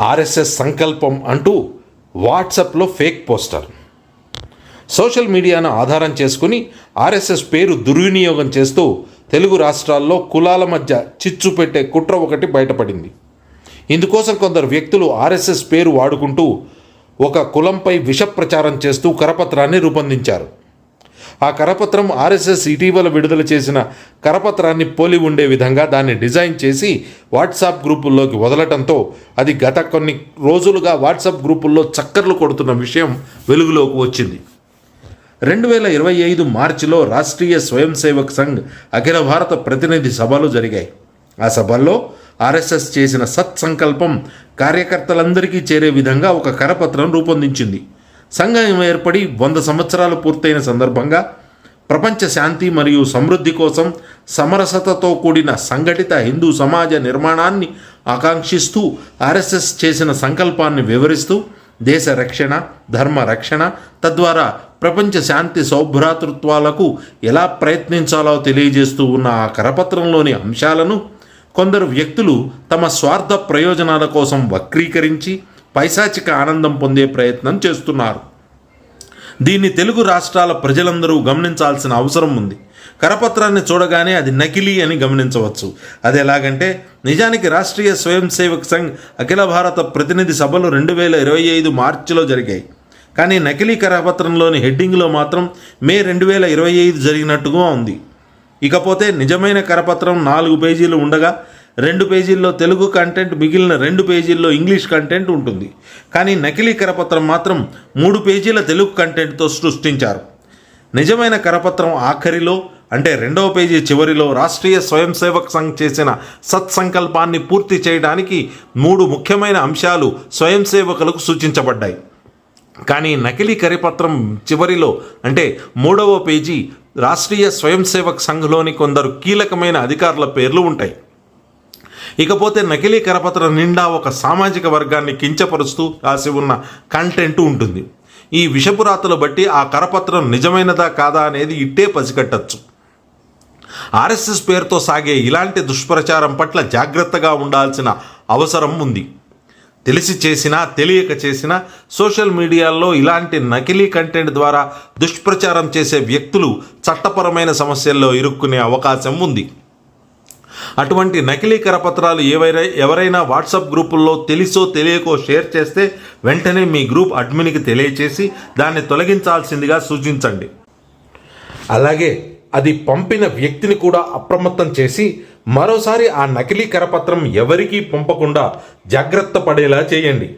RSS సంకల్పం అంటూ వాట్సాప్లో ఫేక్ పోస్టర్. సోషల్ మీడియాను ఆధారం చేసుకుని ఆర్ఎస్ఎస్ పేరు దుర్వినియోగం చేస్తూ తెలుగు రాష్ట్రాల్లో కులాల మధ్య చిచ్చు పెట్టే కుట్ర ఒకటి బయటపడింది. ఇందుకోసం కొందరు వ్యక్తులు ఆర్ఎస్ఎస్ పేరు వాడుకుంటూ ఒక కులంపై విష ప్రచారం చేస్తూ కరపత్రాన్ని రూపొందించారు. ఆ కరపత్రం ఆర్ఎస్ఎస్ ఇటీవల విడుదల చేసిన కరపత్రాన్ని పోలి ఉండే విధంగా దాన్ని డిజైన్ చేసి వాట్సాప్ గ్రూపుల్లోకి వదలటంతో అది గత కొన్ని రోజులుగా వాట్సాప్ గ్రూపుల్లో చక్కర్లు కొడుతున్న విషయం వెలుగులోకి వచ్చింది. రెండు వేల ఇరవై ఐదు మార్చిలో రాష్ట్రీయ స్వయం సేవక్ సంఘ్ అఖిల భారత ప్రతినిధి సభలు జరిగాయి. ఆ సభల్లో ఆర్ఎస్ఎస్ చేసిన సత్సంకల్పం కార్యకర్తలందరికీ చేరే విధంగా ఒక కరపత్రం రూపొందించింది. సంఘం ఏర్పడి వంద సంవత్సరాలు పూర్తయిన సందర్భంగా ప్రపంచ శాంతి మరియు సమృద్ధి కోసం సమరసతతో కూడిన సంఘటిత హిందూ సమాజ నిర్మాణాన్ని ఆకాంక్షిస్తూ ఆర్ఎస్ఎస్ చేసిన సంకల్పాన్ని వివరిస్తూ దేశ రక్షణ ధర్మ రక్షణ తద్వారా ప్రపంచ శాంతి సౌభ్రాతృత్వాలకు ఎలా ప్రయత్నించాలో తెలియజేస్తూ ఉన్న ఆ కరపత్రంలోని అంశాలను కొందరు వ్యక్తులు తమ స్వార్థ ప్రయోజనాల కోసం వక్రీకరించి పైశాచిక ఆనందం పొందే ప్రయత్నం చేస్తున్నారు. దీన్ని తెలుగు రాష్ట్రాల ప్రజలందరూ గమనించాల్సిన అవసరం ఉంది. కరపత్రాన్ని చూడగానే అది నకిలీ అని గమనించవచ్చు. అది ఎలాగంటే నిజానికి రాష్ట్రీయ స్వయం సేవక్ సంఘ్ అఖిల భారత ప్రతినిధి సభలు రెండు వేల ఇరవై ఐదు మార్చిలో జరిగాయి. కానీ నకిలీ కరపత్రంలోని హెడ్డింగ్లో మాత్రం మే రెండు వేల ఇరవై ఐదు జరిగినట్టుగా ఉంది. ఇకపోతే నిజమైన కరపత్రం నాలుగు పేజీలు ఉండగా రెండు పేజీల్లో తెలుగు కంటెంట్ మిగిలిన రెండు పేజీల్లో ఇంగ్లీష్ కంటెంట్ ఉంటుంది. కానీ నకిలీ కరపత్రం మాత్రం మూడు పేజీల తెలుగు కంటెంట్తో సృష్టించారు. నిజమైన కరపత్రం ఆఖరిలో అంటే రెండవ పేజీ చివరిలో రాష్ట్రీయ స్వయం సేవక్ సంఘ్ చేసిన సత్సంకల్పాన్ని పూర్తి చేయడానికి మూడు ముఖ్యమైన అంశాలు స్వయం సేవకులకు సూచించబడ్డాయి. కానీ నకిలీ కరపత్రం చివరిలో అంటే మూడవ పేజీ రాష్ట్రీయ స్వయం సేవక్ సంఘ్లోని కొందరు కీలకమైన అధికారుల పేర్లు ఉంటాయి. ఇకపోతే నకిలీ కరపత్రం నిండా ఒక సామాజిక వర్గాన్ని కించపరుస్తూ రాసి ఉన్న కంటెంట్ ఉంటుంది. ఈ విషపురాతలు బట్టి ఆ కరపత్రం నిజమైనదా కాదా అనేది ఇట్టే పసిగట్టచ్చు ఆర్ఎస్ఎస్ పేరుతో సాగే ఇలాంటి దుష్ప్రచారం పట్ల జాగ్రత్తగా ఉండాల్సిన అవసరం ఉంది. తెలిసి చేసినా తెలియక చేసినా సోషల్ మీడియాల్లో ఇలాంటి నకిలీ కంటెంట్ ద్వారా దుష్ప్రచారం చేసే వ్యక్తులు చట్టపరమైన సమస్యల్లో ఇరుక్కునే అవకాశం ఉంది. అటువంటి నకిలీ కరపత్రాలు ఏవైనా ఎవరైనా వాట్సాప్ గ్రూపుల్లో తెలిసో తెలియకో షేర్ చేస్తే వెంటనే మీ గ్రూప్ అడ్మిన్కి తెలియచేసి దాన్ని తొలగించాల్సిందిగా సూచించండి. అలాగే అది పంపిన వ్యక్తిని కూడా అప్రమత్తం చేసి మరోసారి ఆ నకిలీ కరపత్రం ఎవరికీ పంపకుండా జాగ్రత్త పడేలా చేయండి.